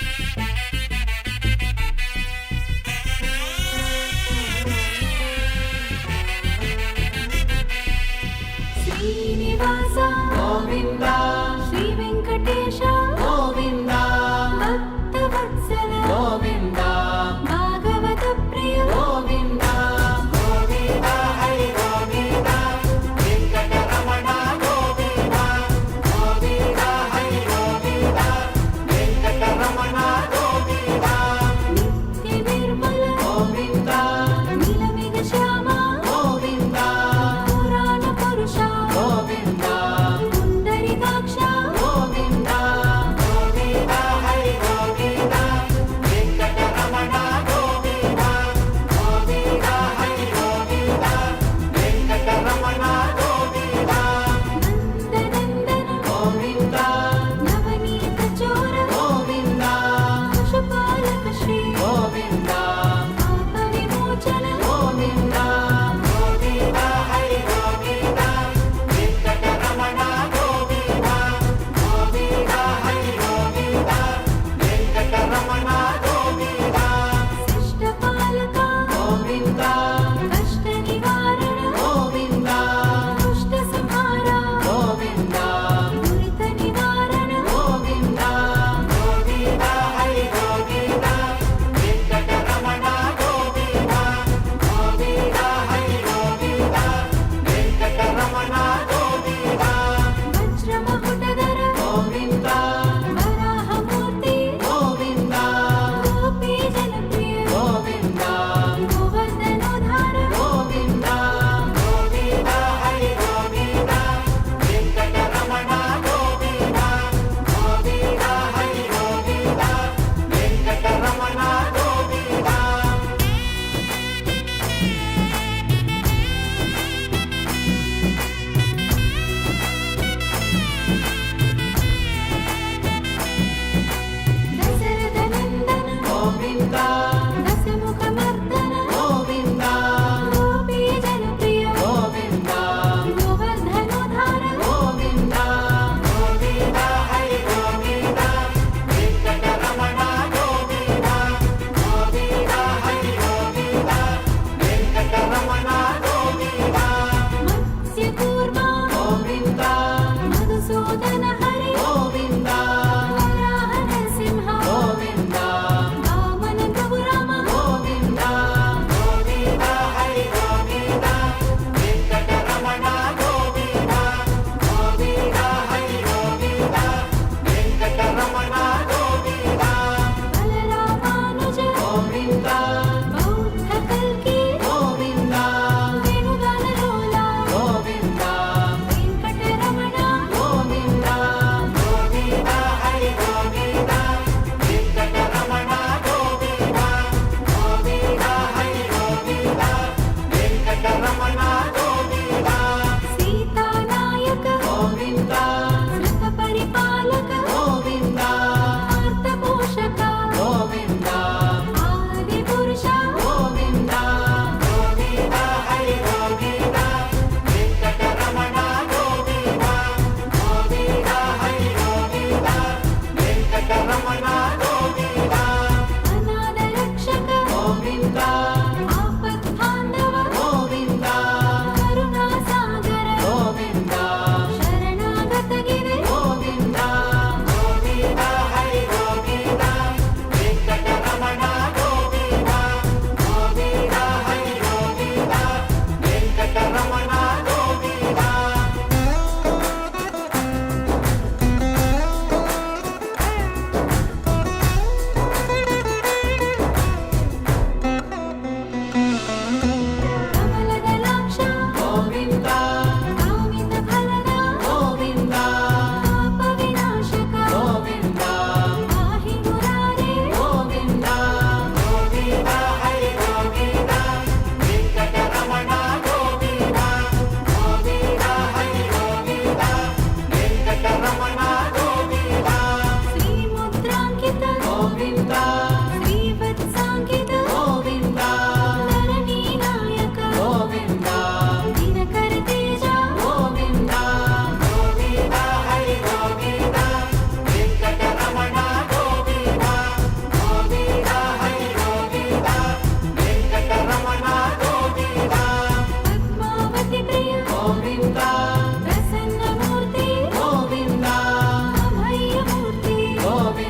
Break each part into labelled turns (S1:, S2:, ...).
S1: Bye.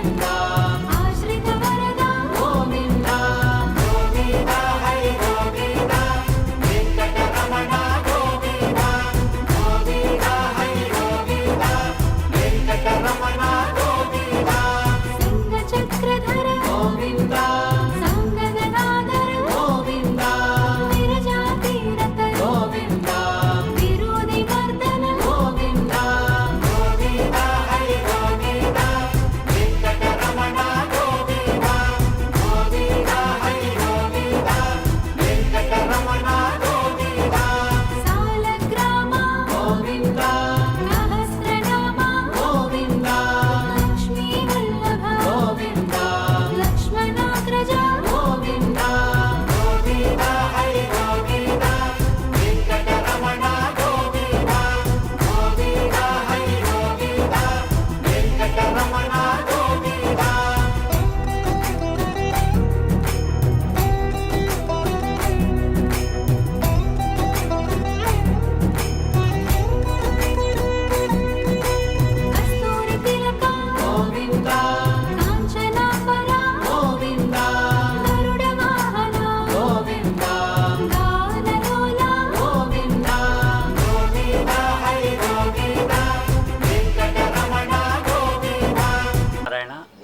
S1: Bye.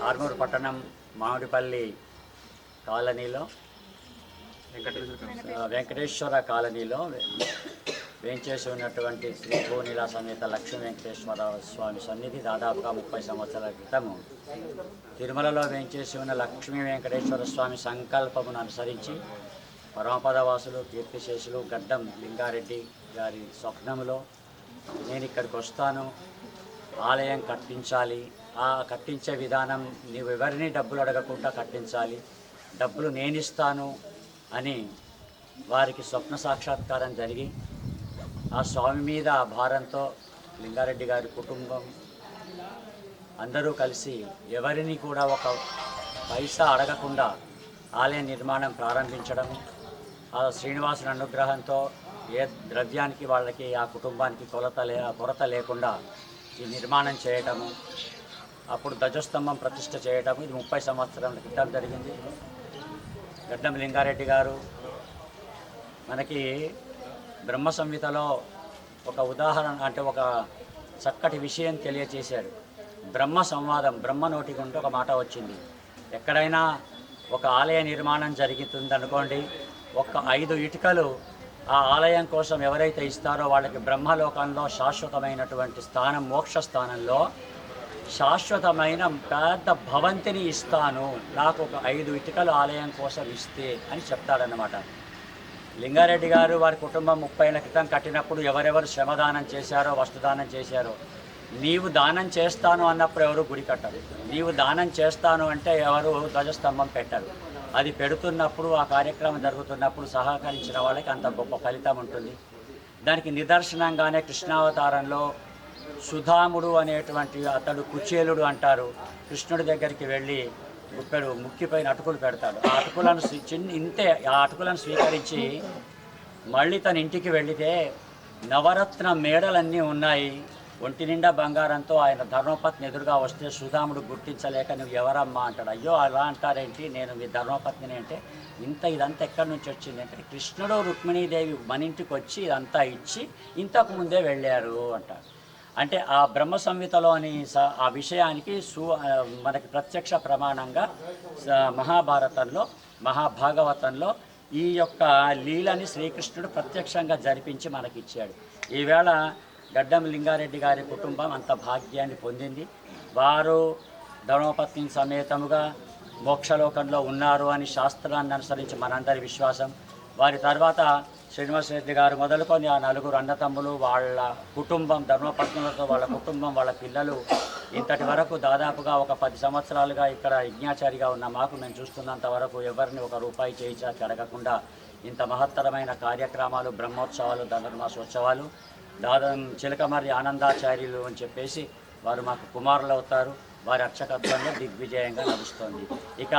S2: మండలం మామిడిపల్లి కాలనీలో వెంకటేశ్వర కాలనీలో వేయించేసి వేంచేసి ఉన్నటువంటి శ్రీ భూనీల సమేత లక్ష్మీ వెంకటేశ్వర స్వామి సన్నిధి దాదాపుగా ముప్పై సంవత్సరాల క్రితము. తిరుమలలో వేంచేసి ఉన్న లక్ష్మీ వెంకటేశ్వర స్వామి సంకల్పమును అనుసరించి పరమపదవాసులు కీర్తిశేషులు గడ్డం లింగారెడ్డి గారి స్వప్నములో నేను ఇక్కడికి వస్తాను. ఆలయం కట్టించాలి. కట్టించే విధానం నీవు ఎవరిని డబ్బులు అడగకుండా కట్టించాలి డబ్బులు నేను ఇస్తాను అని వారికి స్వప్న సాక్షాత్కారం జరిగి ఆ స్వామి మీద ఆ భారంతో లింగారెడ్డి గారి కుటుంబం అందరూ కలిసి ఎవరిని కూడా ఒక పైసా అడగకుండా ఆలయ నిర్మాణం ప్రారంభించడం ఆ శ్రీనివాసుని అనుగ్రహంతో ఏ ద్రవ్యానికి వాళ్ళకి ఆ కుటుంబానికి కొలత లే కొరత లేకుండా ఈ నిర్మాణం చేయటము అప్పుడు ధ్వజస్తంభం ప్రతిష్ట చేయటం ఇది ముప్పై సంవత్సరాల క్రితం జరిగింది. గడ్డం లింగారెడ్డి గారు మనకి బ్రహ్మ సంహితలో ఒక ఉదాహరణ అంటే ఒక చక్కటి విషయం తెలియచేశాడు బ్రహ్మ సంవాదం బ్రహ్మ నోటి గుంటే ఒక మాట వచ్చింది. ఎక్కడైనా ఒక ఆలయ నిర్మాణం జరుగుతుంది అనుకోండి ఒక ఐదు ఇటుకలు ఆ ఆలయం కోసం ఎవరైతే ఇస్తారో వాళ్ళకి బ్రహ్మలోకంలో శాశ్వతమైనటువంటి స్థానం మోక్ష స్థానంలో శాశ్వతమైన పెద్ద భవంతిని ఇస్తాను. నాకు ఒక ఐదు ఇటుకలు ఆలయం కోసం ఇస్తే అని చెప్తాడనమాట లింగారెడ్డి గారు వారి కుటుంబం ముప్పై ఏళ్ళ క్రితం కట్టినప్పుడు ఎవరెవరు శ్రమదానం చేశారో వస్తుదానం చేశారో నీవు దానం చేస్తాను అన్నప్పుడు ఎవరు గుడి కట్టరు. నీవు దానం చేస్తాను అంటే ఎవరు ధ్వజస్తంభం పెట్టరు. అది పెడుతున్నప్పుడు ఆ కార్యక్రమం జరుగుతున్నప్పుడు సహకరించిన వాళ్ళకి అంత గొప్ప ఫలితం ఉంటుంది. దానికి నిదర్శనంగానే కృష్ణావతారంలో సుధాముడు అనేటువంటి అతడు కుచేలుడు అంటారు. కృష్ణుడి దగ్గరికి వెళ్ళి గుప్పెడు ముక్కిపైన అటుకులు పెడతాడు. ఆ అటుకులను చిన్న ఇంతే ఆ అటుకులను స్వీకరించి మళ్ళీ తన ఇంటికి వెళితే నవరత్న మేడలన్నీ ఉన్నాయి. ఒంటి నిండా బంగారంతో ఆయన ధర్మపత్ని ఎదురుగా వస్తే సుధాముడు గుర్తించలేక నువ్వు ఎవరమ్మా? అంటాడు. అయ్యో అలా అంటారేంటి? నేను మీ ధర్మపత్నిని అంటే ఇంత ఇదంతా ఎక్కడి నుంచి వచ్చింది? అంటే కృష్ణుడు రుక్మిణీదేవి మన ఇంటికి వచ్చి ఇదంతా ఇచ్చి ఇంతకు ముందే వెళ్ళారు అంటారు అంటే ఆ బ్రహ్మ సంహితలోని స- ఆ విషయానికి సు మనకి ప్రత్యక్ష ప్రమాణంగా మహాభారతంలో మహాభాగవతంలో ఈ యొక్క లీలని శ్రీకృష్ణుడు ప్రత్యక్షంగా జరిపించి మనకిచ్చాడు. ఈవేళ గడ్డం లింగారెడ్డి గారి కుటుంబం అంత భాగ్యాన్ని పొందింది. వారు ధర్మపత్ని సమేతముగా మోక్షలోకంలో ఉన్నారు అని శాస్త్రాన్ని అనుసరించి మనందరి విశ్వాసం. వారి తర్వాత శ్రీనివాస రెడ్డి గారు మొదలుకొని ఆ నలుగురు అన్నతమ్ములు వాళ్ళ కుటుంబం ధర్మపత్నులతో వాళ్ళ కుటుంబం వాళ్ళ పిల్లలు ఇంతటి వరకు దాదాపుగా ఒక పది సంవత్సరాలుగా ఇక్కడ యజ్ఞాచారిగా ఉన్న మాకు మేము చూస్తున్నంత వరకు ఎవరిని ఒక రూపాయి చేయించాకి అడగకుండా ఇంత మహత్తరమైన కార్యక్రమాలు బ్రహ్మోత్సవాలు ధనుర్మాసోత్సవాలు దాదా చిలకమర్రి ఆనందాచార్యులు అని చెప్పేసి వారు మాకు కుమారులు అవుతారు. వారి అక్షకత్వంలో దిగ్విజయంగా నడుస్తుంది. ఇక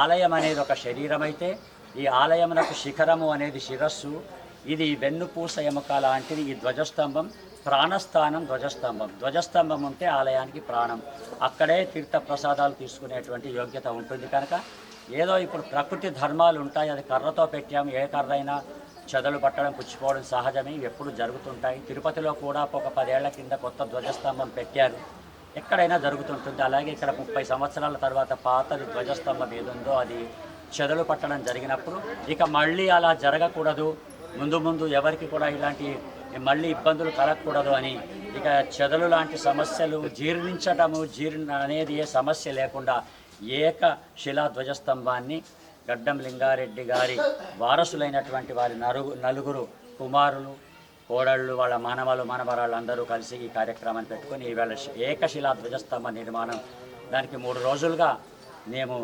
S2: ఆలయం అనేది ఒక శరీరం అయితే ఈ ఆలయమునకు శిఖరము అనేది శిరస్సు. ఇది వెన్నుపూస ఎముక లాంటిది. ఈ ధ్వజస్తంభం ప్రాణస్థానం ధ్వజస్తంభం. ధ్వజస్తంభం ఉంటే ఆలయానికి ప్రాణం. అక్కడే తీర్థ ప్రసాదాలు తీసుకునేటువంటి యోగ్యత ఉంటుంది కనుక. ఏదో ఇప్పుడు ప్రకృతి ధర్మాలు ఉంటాయి. అది కర్రతో పెట్టాము. ఏ కర్ర అయినా చెదలు పట్టడం పుచ్చిపోవడం సహజమే. ఎప్పుడు జరుగుతుంటాయి. తిరుపతిలో కూడా ఒక పదేళ్ళ కింద కొత్త ధ్వజస్తంభం పెట్టారు. ఎక్కడైనా జరుగుతుంటుంది. అలాగే ఇక్కడ ముప్పై సంవత్సరాల తర్వాత పాతది ధ్వజస్తంభం ఏదుందో అది చెదలు పట్టడం జరిగినప్పుడు ఇక మళ్ళీ అలా జరగకూడదు. ముందు ముందు ఎవరికి కూడా ఇలాంటి మళ్ళీ ఇబ్బందులు కలగకూడదు అని ఇక చెదలు లాంటి సమస్యలు జీర్ణించటము జీర్ణ అనేది ఏ సమస్య లేకుండా ఏక శిలా ధ్వజస్తంభాన్ని గడ్డం లింగారెడ్డి గారి వారసులైనటువంటి వారి నలుగు నలుగురు కుమారులు కోడళ్ళు వాళ్ళ మానవాళ్ళు మానవరాళ్ళు అందరూ కలిసి ఈ కార్యక్రమాన్ని పెట్టుకొని ఈవేళ ఏకశిలా ధ్వజస్తంభ నిర్మాణం దానికి మూడు రోజులుగా మేము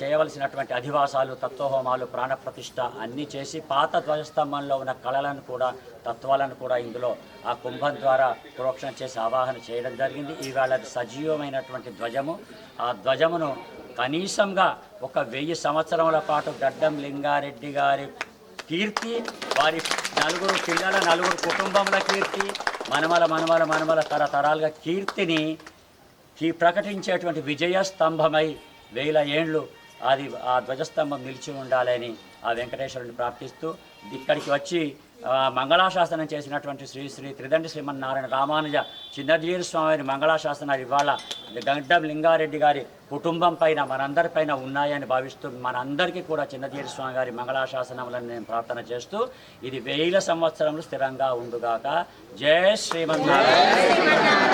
S2: చేయవలసినటువంటి అధివాసాలు తత్వహోమాలు ప్రాణప్రతిష్ఠ అన్నీ చేసి పాత ధ్వజస్తంభంలో ఉన్న కళలను కూడా తత్వాలను కూడా ఇందులో ఆ కుంభం ద్వారా ప్రోక్షణ చేసి ఆవాహన చేయడం జరిగింది. ఈవేళ సజీవమైనటువంటి ధ్వజము. ఆ ధ్వజమును కనీసంగా ఒక వెయ్యి సంవత్సరముల పాటు గడ్డం లింగారెడ్డి గారి కీర్తి వారి నలుగురు పిల్లల నలుగురు కుటుంబముల కీర్తి మనమల మనమల మనమల తరతరాలుగా కీర్తిని ప్రకటించేటువంటి విజయ స్తంభమై వేల ఏండ్లు అది ఆ ధ్వజస్తంభం నిలిచి ఉండాలని ఆ వెంకటేశ్వరుని ప్రార్థిస్తూ ఇక్కడికి వచ్చి మంగళాశాసనం చేసినటువంటి శ్రీ శ్రీ త్రిదండి శ్రీమన్నారాయణ రామానుజ చిన్నజీరు స్వామి మంగళాశాసనాలు ఇవాళ గడ్డం లింగారెడ్డి గారి కుటుంబం పైన మనందరి పైన ఉన్నాయని భావిస్తూ మనందరికీ కూడా చిన్నజీరు స్వామి గారి మంగళాశాసనములను నేను ప్రార్థన చేస్తూ ఇది వేల సంవత్సరములు స్థిరంగా ఉండుగాక. జయ శ్రీమన్నారాయణ.